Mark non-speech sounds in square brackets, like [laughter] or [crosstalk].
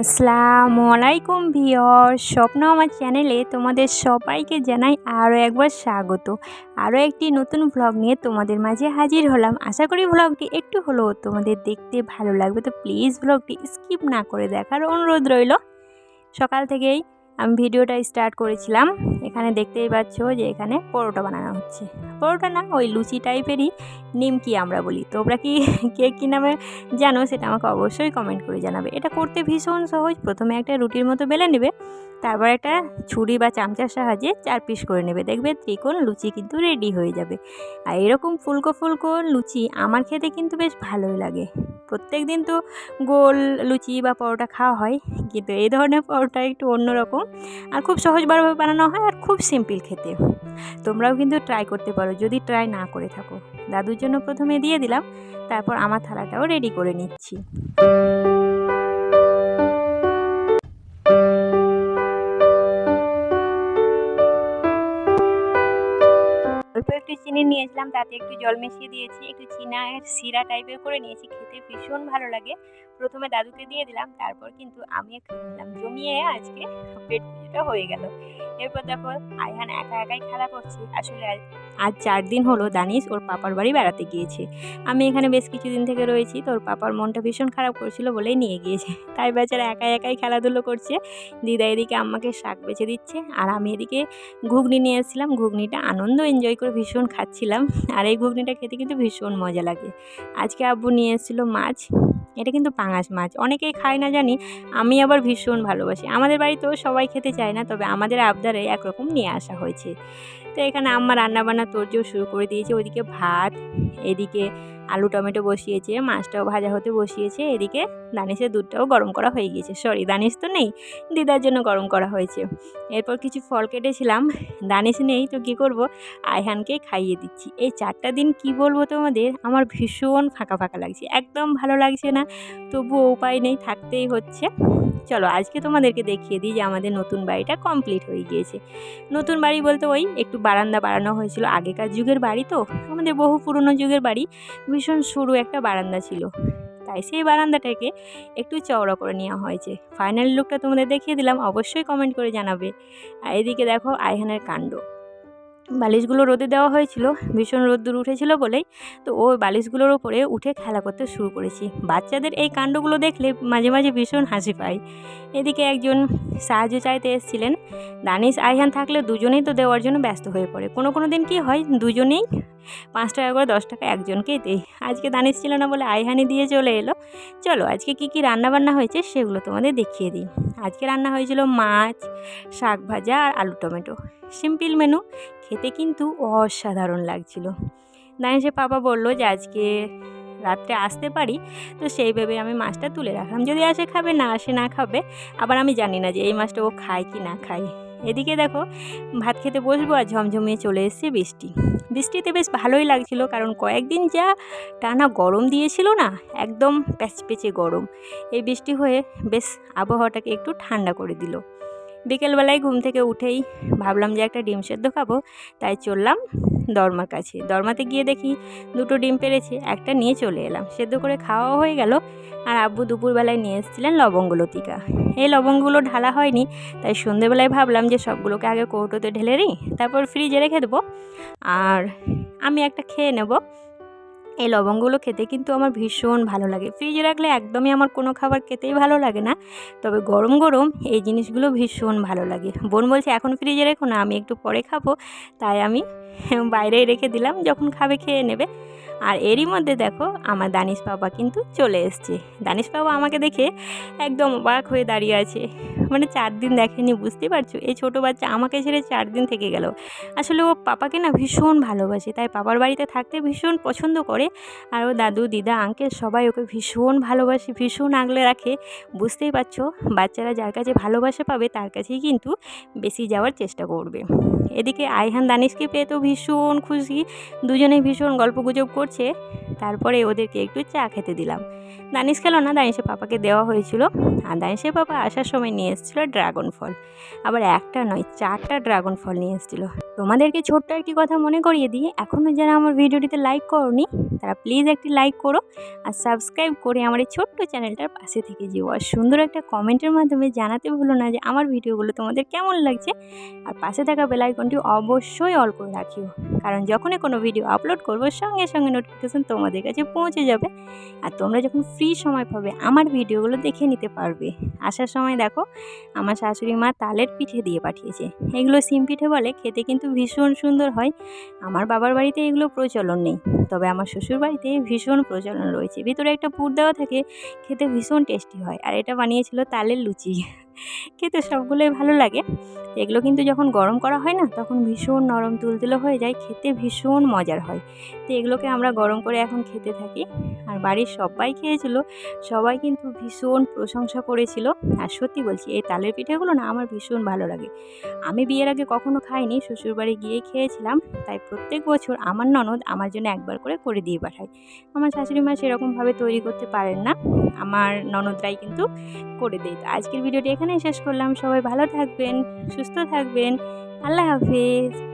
আসসালামু আলাইকুম ভিওর স্বপ্ন আমার চ্যানেলে তোমাদের সবাইকে জানাই আরও একবার স্বাগত। আরও একটি নতুন ভ্লগ নিয়ে তোমাদের মাঝে হাজির হলাম। আশা করি ভ্লগটি একটু হলেও তোমাদের দেখতে ভালো লাগবে। তো প্লিজ ভ্লগটি স্কিপ না করে দেখার অনুরোধ রইল। সকাল থেকেই আমি ভিডিওটা স্টার্ট করেছিলাম। এখানে দেখতেই পাচ্ছ যে এখানে পরোটা বানানো হচ্ছে। পরোটা না ওই লুচি টাইপেরই নিমকি আমরা বলি। তোমরা কি [laughs] কে কী নামে জানো সেটা আমাকে অবশ্যই কমেন্ট করে জানাবে। এটা করতে ভীষণ সহজ। প্রথমে একটা রুটির মতো বেলে নেবে, তারপর একটা ছুরি বা চামচার সাহায্যে চার পিস করে নেবে। দেখবে ত্রিকোণ লুচি কিন্তু রেডি হয়ে যাবে। আর এরকম ফুলকো ফুলকো লুচি আমার খেতে কিন্তু বেশ ভালোই লাগে। প্রত্যেক দিন তো গোল লুচি বা পরোটা খাওয়া হয়, কিন্তু এই ধরনের পরোটা একটু অন্যরকম। আর খুব সহজভাবে বানানো হয় আর খুব সিম্পল খেতে। তোমরাও কিন্তু ট্রাই করতে পারো, যদি ট্রাই না করে থাকো। দাদুর জন্য প্রথমে দিয়ে দিলাম, তারপর আমার থালাটাও রেডি করে নিচ্ছি। চিনি নিয়েছিলাম তাতে একটু জল মিশিয়ে দিয়েছি, একটু চিনার সিরা টাইপের করে নিয়েছি। খেতে ভীষণ ভালো লাগে। প্রথমে দাদুকে দিয়ে দিলাম, তারপর কিন্তু আমি দিলাম জমিয়ে আজকে পেট পুজোটা হয়ে গেল। এরপর দেখো আইহান একা একাই খেলা করছি। আসলে আজ চার দিন হলো দানিশ ওর পাপার বাড়ি বেড়াতে গিয়েছে। আমি এখানে বেশ কিছুদিন থেকে রয়েছি, তো ওর পাপার মনটা ভীষণ খারাপ করছিল বলেই নিয়ে গিয়েছে। [laughs] তাই বেচারা একাই একাই খেলাধুলো করছে। দিদা এদিকে আমাকে শাক বেছে দিচ্ছে আর আমি এদিকে ঘুগনি নিয়ে এসেছিলাম। ঘুগনিটা আনন্দ এনজয় করে ভীষণ খাচ্ছিলাম। আর এই ঘুগনিটা খেতে কিন্তু ভীষণ মজা লাগে। আজকে আব্বু নিয়ে এসেছিল মাছ। এটা কিন্তু পাঙাশ মাছ। অনেকেই খায় না জানি, আমি আবার ভীষণ ভালোবাসি। আমাদের বাড়িতেও সবাই খেতে চায় না, তবে আমাদের আবদারে একরকম নিয়ে আসা হয়েছে। তো এখানে আম্মা রান্নাবান্না তোরজোর শুরু করে দিয়েছে। ওইদিকে ভাত, এদিকে আলু, টমেটো বসিয়েছে, মাছটাও ভাজা হতে বসিয়েছে, এদিকে দানিশের দুধটাও গরম করা হয়ে গিয়েছে। সরি দানিশ তো নেই, দিদার জন্য গরম করা হয়েছে। এরপর কিছু ফল কেটেছিলাম, দানিশ নেই, তো কী করব? আয়হানকেই খাইয়ে দিচ্ছি। এই চারটা দিন কি বলব তোমাদের? আমার ভীষণ ফাঁকা ফাঁকা লাগছে, একদম ভালো লাগছে না। তবুও উপায় নেই, থাকতেই হচ্ছে। চলো আজকে তোমাদেরকে দেখিয়ে দিই যে আমাদের নতুন বাড়িটা কমপ্লিট হয়ে গিয়েছে। নতুন বাড়ি বলতে ওই একটু বারান্দা বাড়ানো হয়েছিল, আগেকার যুগের বাড়ি তো। আমাদের বহু পুরনো যুগের বাড়ি, ভীষণ সরু একটা বারান্দা ছিল। তাই সেই বারান্দাটাকে একটু চওড়া করে নেওয়া হয়েছে। ফাইনাল লুকটা তোমাদের দেখিয়ে দিলাম, অবশ্যই কমেন্ট করে জানাবে। আর এদিকে দেখো আইহানের কাণ্ড। বালিশগুলো রোদে দেওয়া হয়েছিল, ভীষণ রোদ্দুর উঠেছিল বলেই। তো ও বালিশগুলোর ওপরে উঠে খেলা করতে শুরু করেছি। বাচ্চাদের এই কাণ্ডগুলো দেখলে মাঝে মাঝে ভীষণ হাসি পায় এদিকে একজন সাহায্য চাইতে এসেছিলেন। দানিশ আইহান থাকলে দুজনেই তো দেওয়ার জন্য ব্যস্ত হয়ে পড়ে। কোনো কোনো দিন কী হয়, দুজনেই পাঁচ টাকা করে দশ টাকা একজনকেই দেয় আজকে দানিশ ছিল না বলে আইহানি দিয়ে চলে এলো। চলো, আজকে কি কি রান্না বান্না হয়েছে সেগুলো তোমাদের দেখিয়ে দিই। আজকে রান্না হয়েছিল মাছ, শাক ভাজা আর আলু টমেটো। সিম্পল মেনু, খেতে কিন্তু অসাধারণ লাগছিল। দানিশের পাপা বলল যে, আজকে রাত্রে আসতে পারি, তো সেই ভেবে আমি মাছটা তুলে রাখলাম। যদি আসে খাবে, না আসে, না খাবে, আবার আমি জানি না যে এই মাছটা ও খায় কি না খায়। এদিকে দেখো, ভাত খেতে বসবো আর ঝমঝমিয়ে চলে এসছে বৃষ্টি। বৃষ্টিতে বেশ ভালোই লাগছিল কারণ কয়েকদিন যা টানা গরম দিয়েছিল না, একদম প্যাচপেচে গরম। এই বৃষ্টি হয়ে বেশ আবহাওয়াটাকে একটু ঠান্ডা করে দিল। বিকেলবেলায় ঘুম থেকে উঠেই ভাবলাম যে একটা ডিম সেদ্ধ খাব, তাই চললাম দরমার কাছে। দরমাতে গিয়ে দেখি দুটো ডিম পেরেছে, একটা নিয়ে চলে এলাম। সেদ্ধ করে খাওয়াও হয়ে গেল আর আব্বু দুপুরবেলায় নিয়ে এসেছিলেন লবঙ্গ লতিকা। এই লবঙ্গগুলো ঢালা হয়নি, তাই সন্ধেবেলায় ভাবলাম যে সবগুলোকে আগে কৌটোতে ঢেলে নিই, তারপর ফ্রিজে রেখে দেবো। আর আমি একটা খেয়ে নেব। এই লবঙ্গগুলো খেতে কিন্তু আমার ভীষণ ভালো লাগে। ফ্রিজে রাখলে একদমই আমার কোনো খাবার খেতেই ভালো লাগে না। তবে গরম গরম এই জিনিসগুলো ভীষণ ভালো লাগে। বোন বলছে, এখন ফ্রিজে রেখো না, আমি একটু পরে খাব। তাই আমি বাইরেই রেখে দিলাম, যখন খাবে খেয়ে নেবে। আর এরই মধ্যে দেখো, আমার দানিশ বাবা কিন্তু চলে এসছে। দানিশ বাবা আমাকে দেখে একদম অবাক হয়ে দাঁড়িয়ে আছে। মানে চার দিন দেখেনি, বুঝতে পারছ? এই ছোটো বাচ্চা আমাকে ছেড়ে চার দিন থেকে গেল। আসলে ও পাপাকে না ভীষণ ভালোবাসে, তাই পাপার বাড়িতে থাকতে ভীষণ পছন্দ করে। আর ও দাদু, দিদা আঙ্কেল সবাই ওকে ভীষণ ভালোবাসে, ভীষণ আগলে রাখে। বুঝতেই পারছ? বাচ্চারা যার কাছে ভালোবাসা পাবে, তার কাছেই কিন্তু বেশি যাওয়ার চেষ্টা করবে। এদিকে আইহান, দানিশকে পেয়ে তো ভীষণ খুশি। দুজনেই ভীষণ গল্প গুজব করছে। তারপরে ওদেরকে একটু চা খেতে দিলাম। দানিশ খেলো না, দানিশের পাপাকে দেওয়া হয়েছিল। আর দানিশের পাপা আসার সময় নিয়ে এসেছিল ড্রাগন ফল। আবার একটা নয়, চারটা ড্রাগন ফল নিয়ে এসেছিল। তোমাদেরকে ছোট্ট একটি কথা মনে করিয়ে দিই এখনও যারা আমার ভিডিওটিতে লাইক করনি, তারা প্লিজ একটি লাইক করো আর সাবস্ক্রাইব করে আমার এই ছোট্ট চ্যানেলটার পাশে থেকে যেও। আর সুন্দর একটা কমেন্টের মাধ্যমে জানাতে ভুলো না যে আমার ভিডিওগুলো তোমাদের কেমন লাগছে। আর পাশে থাকা বেল আইকনটি অবশ্যই অল করে রাখিও। কারণ যখনই কোনো ভিডিও আপলোড করব, সঙ্গে সঙ্গে নোটিফিকেশান তোমাদের কাছে পৌঁছে যাবে। আর তোমরা যখন ফ্রি সময় পাবে, আমার ভিডিওগুলো দেখে নিতে পারবে। আসার সময় দেখো, আমার শাশুড়ি মা তালের পিঠে দিয়ে পাঠিয়েছে। এগুলো সিম পিঠে বলে, খেতে কিন্তু ভীষণ সুন্দর হয়। আমার বাবার বাড়িতে এগুলো প্রচলন নেই, তবে আমার শ্বশুর বাড়িতে ভীষণ প্রচলন রয়েছে। ভিতরে একটা পুর দেওয়া থাকে, খেতে ভীষণ টেস্টি হয়। আর এটা বানিয়েছিল তালের লুচি। খেতে সবগুলোই ভালো লাগে। এগুলো কিন্তু যখন গরম করা হয় না, তখন ভীষণ নরম তুলতুলো হয়ে যায়, খেতে ভীষণ মজার হয়। তো এগুলোকে আমরা গরম করে এখন খেতে থাকি। আর বাড়ির সবাই খেয়েছিল, সবাই কিন্তু ভীষণ প্রশংসা করেছিল। আর সত্যি বলছি, এই তালের পিঠেগুলো না আমার ভীষণ ভালো লাগে। আমি বিয়ের আগে কখনো খাইনি, শ্বশুরবাড়ি গিয়ে খেয়েছিলাম। তাই প্রত্যেক বছর আমার ননদ আমার জন্য একবার করে করে দিয়ে পাঠায়। আমার শাশুড়ি মা সেরকমভাবে তৈরি করতে পারেন না। আমার ননদরাই কিন্তু করে দেয়। তো আজকের ভিডিওটি এখানেই শেষ করলাম। সবাই ভালো থাকবেন সুস্থ থাকবেন। আল্লাহ হাফিজ।